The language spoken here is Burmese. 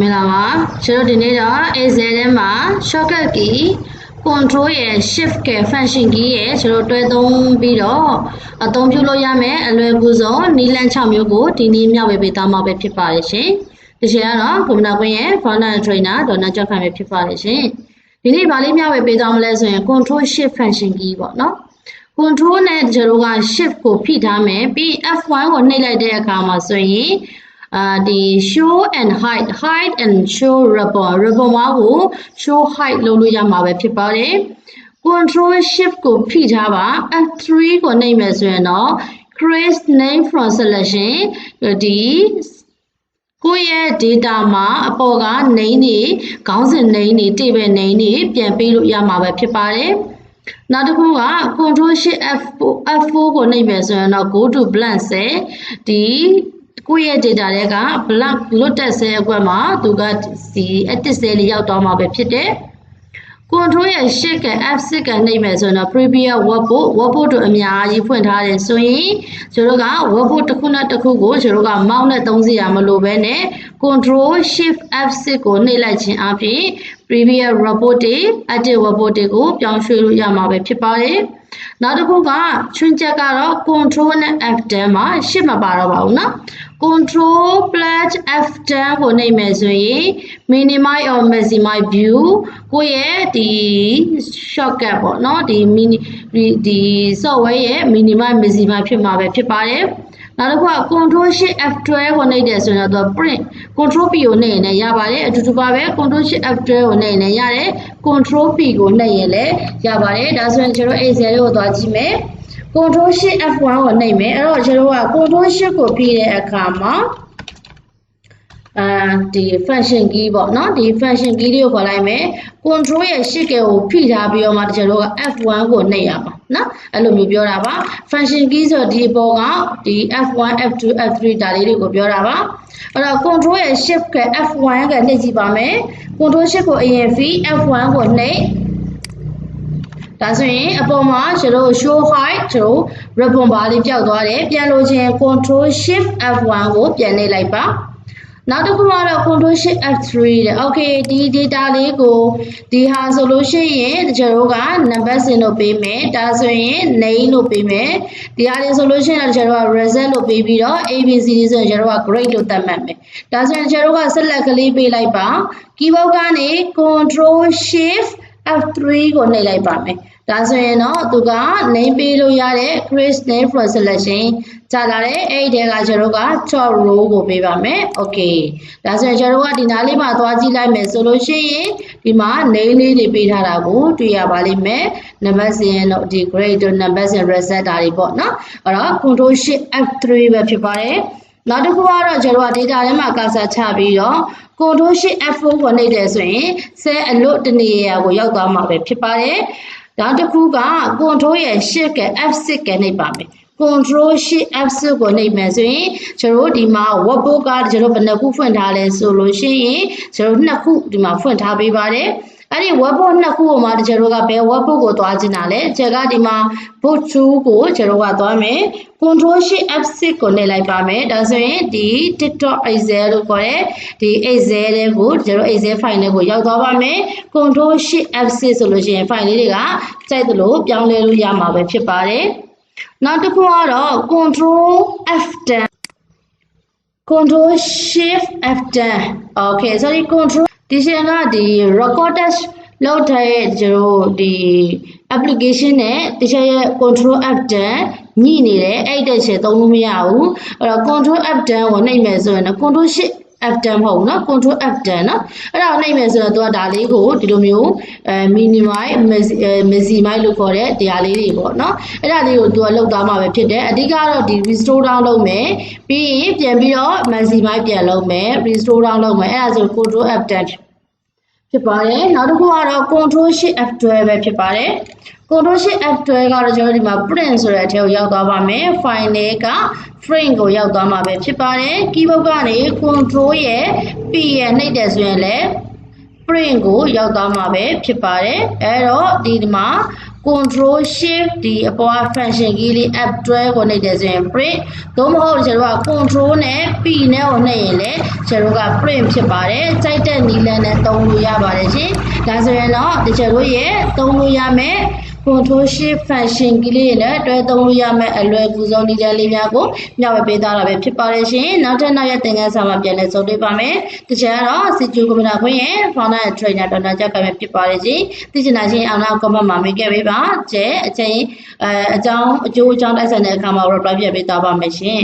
မင်္ဂလာပါကျွန်တော်ဒီနေ့တော့ Excel ထဲမှာ shortcut key control ရဲ့ shift က function key ရဲ့ကျွန်တော်တွဲသုံးပြီးတော့အသုံးပြုလို့ရမယ်အလွယ်ကူဆုံးနည်းလမ်း6မျိုးကိုဒီနေ့မျှဝေပေးသွားမှာပဲဖြစ်ပါတယ်ရှင်ဒီချိန်ကတော့ကွန်ပျူတာကွင်းရဲ့ founder trainer ဒေါ်နာကျော်ခိုင်ပဲဖြစ်ပါတယ်ရှင်ဒီနေ့ဗာလေးမျှဝေပေးသွားမလဲဆိုရင် control shift function key ပေါ့နော် control နဲ့ကျွန်တော်က shift ကိုဖိထားမယ်ပြီး F1 ကိုနှိပ်လိုက်တဲ့အခါမှာဆိုရင် အာဒီ show and hide hide and show ribbon ribbon ဘာကို show hide လုပ်လို့ရမှာပဲဖြစ်ပါတယ် control shift ကိုဖိထားပါ F3 ကိုနှိပ်မယ်ဆိုရင်တော့ create name from selection ဒီကိုယ့်ရဲ့ data မှာအပေါ်က name တွေခေါင်းစဉ် name တွေ table name တွေပြန်ပေးလို့ရမှာပဲဖြစ်ပါတယ်နောက်တစ်ခုက control shift F4 F4 ကိုနှိပ်မယ်ဆိုရင်တော့ go to blank cell ဒီ ကိုယ့်ရဲ့ data တွေက blank လွတ်တဲ့ cell အကွက်မှာသူကဒီ edit cell လေးရောက်သွားမှာပဲဖြစ်တယ် control ရဲ့ shift က F6 ကနှိပ်မယ်ဆိုတော့ previous workbook workbook တို့အများကြီးဖွင့်ထားတယ်ဆိုရင်ကျွန်တော်က workbook တစ်ခုနဲ့တစ်ခုကိုကျွန်တော်က mouse နဲ့သုံးစရာမလိုဘဲနဲ့ control shift F6 ကိုနှိပ်လိုက်ခြင်းအပြင် previous report တွေ active report တွေကိုပြောင်းရွှေ့လို့ရမှာပဲဖြစ်ပါတယ်နောက်တစ်ခုကချွင်းချက်ကတော့ control နဲ့ F10 မှာရှစ်မပါတော့ပါဘူးเนาะ control plate f10 ကိုနှိပ်မယ်ဆိုရင် minimize or maximize view ကိုရဲ့ဒီ shortcut ပေါ့နော်ဒီ mini ဒီ software ရဲ့ minimize maximize ဖြစ်မှာပဲဖြစ်ပါတယ်နောက်တစ်ခုက control shift f12 ကိုနှိပ်တယ်ဆိုတော့သူ print control p ကိုနှိပ်ရင်လည်းရပါတယ်အတူတူပါပဲ control shift f12 ကိုနှိပ်ရင်လည်းရတယ် control p ကိုနှိပ်ရင်လည်းရပါတယ်ဒါဆိုရင်ကျွန်တော် excel ကိုသွားကြည့်မယ် control shift F1 ကိုနှိပ်မယ်အဲ့တော့ကျွန်တော်က control shift ကိုပြီးတဲ့အခါမှာအဲဒီ function key ပေါ့နော်ဒီ function key လေးကိုခေါ်လိုက်မယ် control ရဲ့ shift ကကိုဖိထားပြီးတော့မှကျွန်တော်က F1 ကိုနှိပ်ရမှာနော်အဲ့လိုမျိုးပြောတာပါ function key ဆိုတော့ဒီအပေါ်ကဒီ F1 F2 F3 ဒါလေးတွေကိုပြောတာပါအဲ့တော့ control ရဲ့ shift က F1 ကနှိပ်ကြည့်ပါမယ် control shift ကိုအရင် V F1 ကိုနှိပ် ဒါဆိုရင်အပေါ်မှာကျွန်တော် show height ကျွန်တော် ribbon bar လေးပျောက်သွားတယ်ပြန်လို့ချင်း control shift F1 ကိုပြန်နှိပ်လိုက်ပါနောက်တစ်ခုကတော့ control shift F3 တဲ့ okay ဒီ data လေးကိုဒီဟာဆိုလို့ရှိရင်ကျွန်တော်က number စင်လို့ပေးမယ်ဒါဆိုရင် name လို့ပေးမယ်ဒီဟာလေးဆိုလို့ရှိရင်ကျွန်တော်က result လို့ပေးပြီးတော့ abcd ဆိုရင်ကျွန်တော်က grade လို့သတ်မှတ်မယ်ဒါဆိုရင်ကျွန်တော်က select ကလေးပေးလိုက်ပါ keyboard ကနေ control shift F3 ကိုနှိပ်လိုက်ပါမယ်ဒါဆိုရင်တော့သူက name ပေးလို့ရတဲ့ create name from selection ကြာလာတဲ့အဲ့ဒီကကျွန်တော်က top row ကိုပေးပါမယ် okay ဒါဆိုရင်ကျွန်တော်ကဒီနားလေးမှာသွားကြည့်လိုက်မယ်ဆိုလို့ရှိရင်ဒီမှာ name လေးတွေပေးထားတာကိုတွေ့ရပါလိမ့်မယ် number စင်တော့ဒီ grade တို့ number စင် reset တာတွေပေါ့နော်အဲ့တော့ control shift F3 ပဲဖြစ်ပါတယ် နောက်တစ်ခုကတော့ကျွန်တော်က data ထဲမှာ cursor ချပြီးတော့ control shift F4 ကိုနှိပ်တယ်ဆိုရင် cell အလွတ်တနေရာကိုရောက်သွားမှာပဲဖြစ်ပါတယ်နောက်တစ်ခုက control ရဲ့ shift က F6 ကနှိပ်ပါမယ် control shift F6 ကိုနှိပ်မယ်ဆိုရင်ကျွန်တော်ဒီမှာ workbook ကကျွန်တော်ဘယ်နှခုဖွင့်ထားလဲဆိုလို့ရှိရင်ကျွန်တော်နှစ်ခုဒီမှာဖွင့်ထားပေးပါတယ် အဲ့ဒီ webbook နှစ်ခုကိုမှကျွန်တော်ကဘယ် webbook ကိုသွားချင်တာလဲကျွန်တော်ကဒီမှာ book 2ကိုကျွန်တော်ကသွားမယ် control shift F6 ကိုနှိပ်လိုက်ပါမယ်ဒါဆိုရင်ဒီ TikTok Excel လို့ခေါ်တဲ့ဒီ Excel တွေကိုကျွန်တော် Excel file တွေကိုရောက်သွားပါမယ် control shift F6 ဆိုလို့ရှိရင် file လေးတွေကကြိုက်သလိုပြောင်းလဲလို့ရမှာပဲဖြစ်ပါတယ်နောက်တစ်ခုကတော့ control F10 control shift F10 okay sorry control ဒီရှင်ကဒီ record test လောက်တဲ့ကျွန်တော်ဒီ application နဲ့တခြားရဲ့ control F10 ညှိနေတယ်အဲ့တဲ့ချက်သုံးလို့မရဘူးအဲ့တော့ control F10 ကိုနှိပ်မယ်ဆိုရင်တော့ control shift F10 မဟုတ်ဘူးเนาะ control F10 เนาะအဲ့ဒါကိုနှိပ်မယ်ဆိုတော့သူကဒါလေးကိုဒီလိုမျိုးအဲ minimize maximize လို့ခေါ်တဲ့တရားလေးတွေပေါ့เนาะအဲ့ဒါလေးကိုသူကလောက်သွားမှာပဲဖြစ်တယ်အဓိကတော့ဒီ restore down လုပ်မယ်ပြီးရင်ပြန်ပြီးတော့ maximize ပြန်လုပ်မယ် restore down လုပ်မယ်အဲ့ဒါဆို control F10 ဖြစ်ပါတယ်နောက်တစ်ခုကတော့ control shift F12 ပဲဖြစ်ပါတယ် control shift F12 ကတော့ကျွန်တော်ဒီမှာ print ဆိုတဲ့အထက်ကိုရောက်သွားပါမယ် file နဲ့က frame ကိုရောက်သွားမှာပဲဖြစ်ပါတယ် keyboard ကနေ control ရဲ့ P ရဲ့နှိပ်တယ်ဆိုရင်လည်း print ကိုရောက်သွားမှာပဲဖြစ်ပါတယ်အဲ့တော့ဒီမှာ control shift ဒီအပေါ်က function key လေး app တွဲကိုနှိပ်တယ်ဆိုရင် print သို့မဟုတ်ကျွန်တော်တို့က control နဲ့ p နဲ့ကိုနှိပ်ရင်လည်းကျွန်တော်တို့က print ဖြစ်ပါတယ်ကြိုက်တဲ့နည်းလမ်းနဲ့သုံးလို့ရပါတယ်ရှင်ဒါဆိုရင်တော့ဒီကျွန်တော်တို့ရဲ့သုံးလို့ရမယ် control shift function ကလေးနဲ့တွဲသုံးလို့ရမယ့်အလွယ်ကူဆုံးနည်းလမ်းလေးများကိုမျှဝေပေးသားတာပဲဖြစ်ပါတယ်ရှင်နောက်ထပ်နောက်ရက်သင်ခန်းစာမှာပြန်လည်ဆုံတွေ့ပါမယ်တခြားတော့ CQ ကွန်ပျူတာခွင့်ရဲ့ founder and trainer ဒေါက်တာကျောက်ကပဲဖြစ်ပါတယ်ရှင်သိချင်တာချင်းအောင်နောက် comment မှာမေးခဲ့ပေးပါကျဲအချင်းအဲအကြောင်းအကျိုးအကြောင်းတိုက်ဆိုင်တဲ့အခါမှာ reply ပြပေးသွားပါမယ်ရှင်